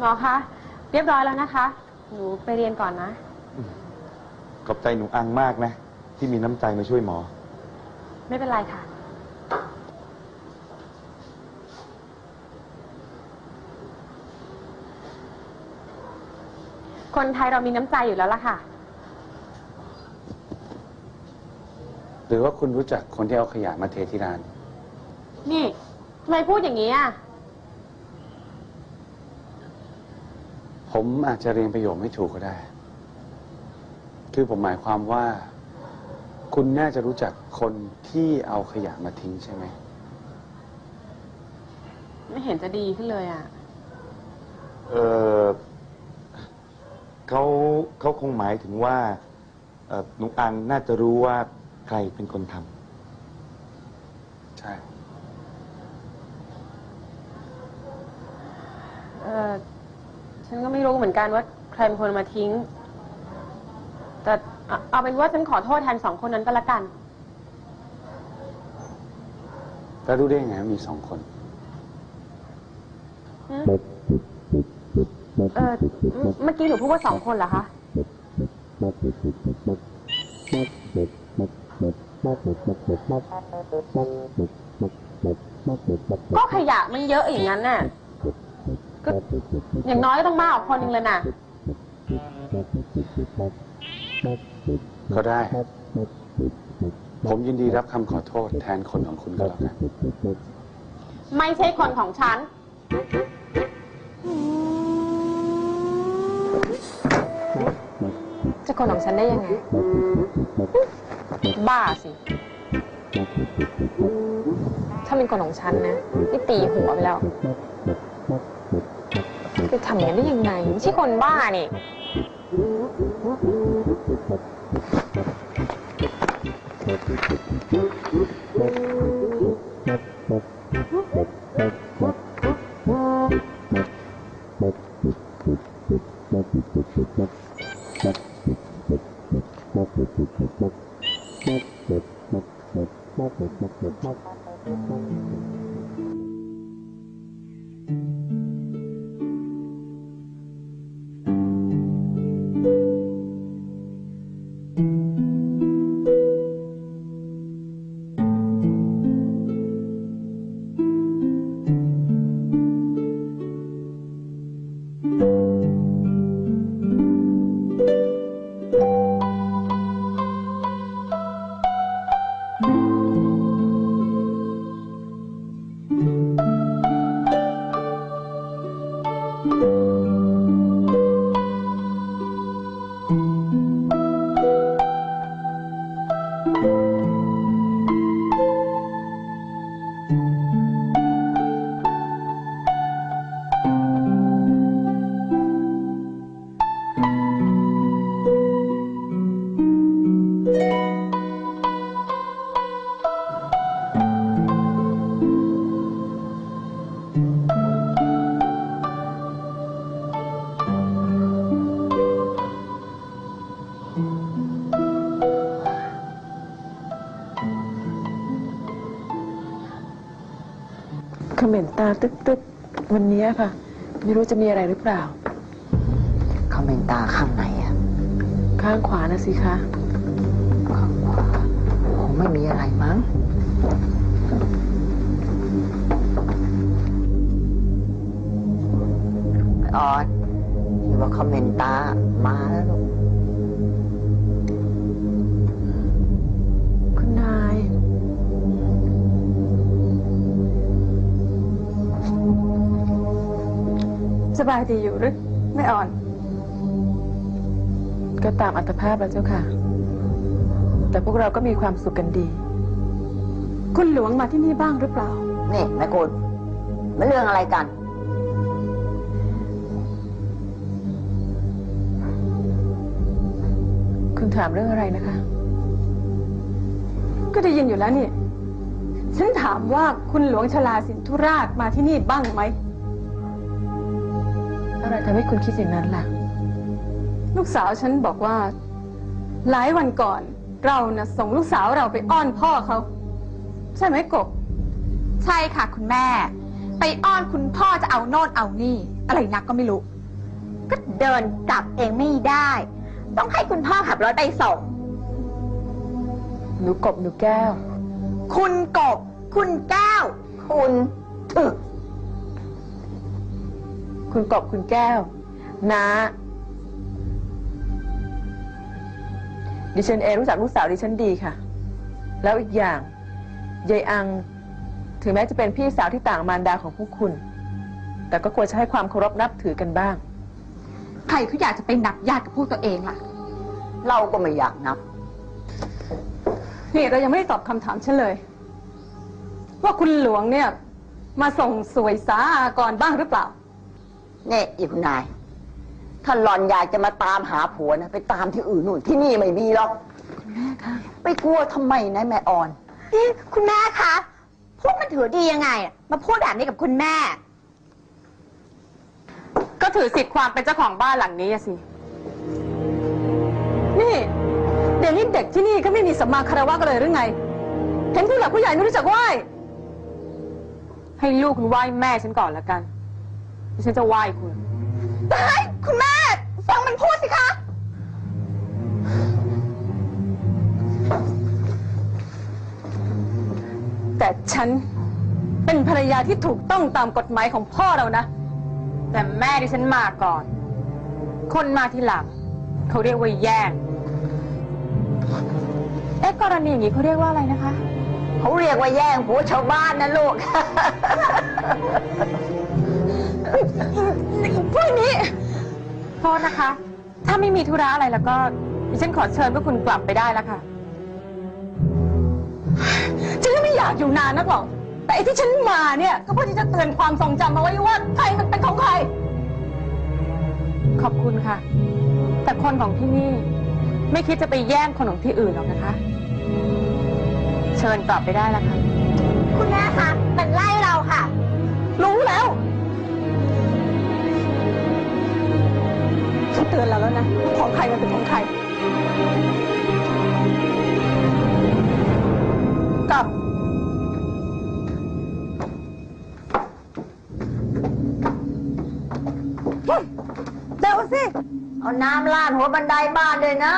หมอคะเรียบร้อยแล้วนะคะ หนูไปเรียนก่อนนะ ขอบใจหนูอังมากนะ ที่มีน้ำใจมาช่วยหมอ ไม่เป็นไรค่ะ คนไทยเรามีน้ำใจอยู่แล้วล่ะค่ะ หรือว่าคุณรู้จักคนที่เอาขยะมาเทที่ร้าน นี่ทำไมพูดอย่างนี้อะ ผมอาจจะเรียงประโยคไม่ถูกก็ได้ คือผมหมายความว่า คุณน่าจะรู้จักคนที่เอาขยะมาทิ้งใช่ไหม ไม่เห็นจะดีขึ้นเลยอะ เออเขาเขาคงหมายถึงว่าเอ่อหนูอังน่าจะรู้ว่าใครเป็นคนทำใช่ เออ ฉันก็ไม่รู้เหมือนกันว่าใครเป็นคนเอามาทิ้ง แต่เอาเอาเป็นว่าฉันขอโทษแทนสองคนนั้นก็แล้วกัน แล้วรู้ได้ยังไงว่ามีสองคนหืมเออเมื่อกี้หนูพูดว่าสองคนเหรอคะ ก็ขยะมันเยอะอย่างนั้นน่ะ ก็อย่างน้อยก็ต้องมากกว่าคนหนึงเลยน่ะก็ได้ ผมยินดีรับคำขอโทษแทนคนของคุณก็แล้วกันไม่ใช่คนของฉัน จะคนของฉันได้ยังไง บ้าสิ ถ้าเป็นคนของฉันนะนี่ตีหัวไปแล้ว จะทำอย่างนั้นได้ยังไงไม่ใช่คนบ้านี่ เขม่นตาตึ๊กตึ๊กวันนี้ค่ะ ไม่รู้จะมีอะไรหรือเปล่าคอมเมนตาข้างไหนอะข้างขวานะสิคะ ข้างขวาคงไม่มีอะไรมั้งอ่อนที่ว่าคอมเมนตามา สบายดีอยู่หรือไม่อ่อน ก็ตามอัตภาพแล้วเจ้าค่ะ แต่พวกเราก็มีความสุขกันดี คุณหลวงมาที่นี่บ้างหรือเปล่า นี่แม่กุลมันเรื่องอะไรกัน คุณถามเรื่องอะไรนะคะ ก็ได้ยินอยู่แล้วนี่ ฉันถามว่าคุณหลวงชลาสินธุราชมาที่นี่บ้างไหม อะไรทำให้คุณคิดอย่างนั้นล่ะ ลูกสาวฉันบอกว่า หลายวันก่อน เรานะส่งลูกสาวเราไปอ้อนพ่อเขา ใช่ไหมกบ ใช่ค่ะคุณแม่ ไปอ้อนคุณพ่อจะเอาโน่นเอานี่แต่อะไรนักก็ไม่รู้ ก็เดินกลับเองไม่ได้ ต้องให้คุณพ่อขับรถไปส่ง หนูกบหนูแก้ว คุณกบ คุณแก้ว คุณถึก คุณกบคุณแก้วน้าดิฉันเองรู้จักลูกสาวดิฉันดีค่ะ แล้วอีกอย่างยายอัง ถึงแม้จะเป็นพี่สาวที่ต่างมารดาของพวกคุณ แต่ก็ควรจะให้ความเคารพนับถือกันบ้าง ใครเขาอยากจะไปนับญาติกับพวกตัวเองล่ะ เราก็ไม่อยากนับ นี่เรายังไม่ได้ตอบคำถามฉันเลย ว่าคุณหลวงเนี่ย มาส่งสวยสาอากรบ้างหรือเปล่า เนี่ยอีคุณนาย ถ้าหลอนอยากจะมาตามหาผัวนะ ไปตามที่อื่นนู่นที่นี่ไม่มีหรอก คุณแม่คะไปกลัวทำไมนะแม่อ่อน นี่คุณแม่คะพูดมันถือดียังไงอะมาพูดแบบนี้กับคุณแม่ ก็ถือสิทธิ์ความเป็นเจ้าของบ้านหลังนี้อะสิ นี่ เดี๋ยวนี้เด็กที่นี่ก็ไม่มีสัมมาคารวะกันเลยหรือไง เห็นผู้หลักผู้ใหญ่ไม่รู้จักไหว้ ให้ลูกคุณไหว้แม่ฉันก่อนแล้วกัน ดิฉันจะไหว้คุณ ตาย คุณแม่ ฟังมันพูดสิคะ แต่ฉันเป็นภรรยาที่ถูกต้องตามกฎหมายของพ่อเรานะ แต่แม่ดิฉันมาก่อน คนมาทีหลัง เขาเรียกว่าแย่งเอ๊ะกรณีอย่างนี้เขาเรียกว่าอะไรนะคะ เขาเรียกว่าแย่งผัวชาวบ้านนะลูก โทษนะคะ ถ้าไม่มีธุระอะไรแล้วก็ดิฉันขอเชิญพวกคุณกลับไปได้แล้วค่ะ ฉันก็ไม่อยากอยู่นานนักหรอก แต่ไอ้ที่ฉันมาเนี่ยก็เพื่อที่จะเตือนความทรงจำเอาไว้ว่าใครมันเป็นของใคร ขอบคุณค่ะ แต่คนของที่นี่ ไม่คิดจะไปแย่งคนของที่อื่นหรอกนะคะ เชิญกลับไปได้แล้วค่ะ คุณแม่คะมัน นะของใครมันเป็นของใครกลับ เดี๋ยวสิ เอาน้ำลาดหัวบันไดบ้านเลยนะ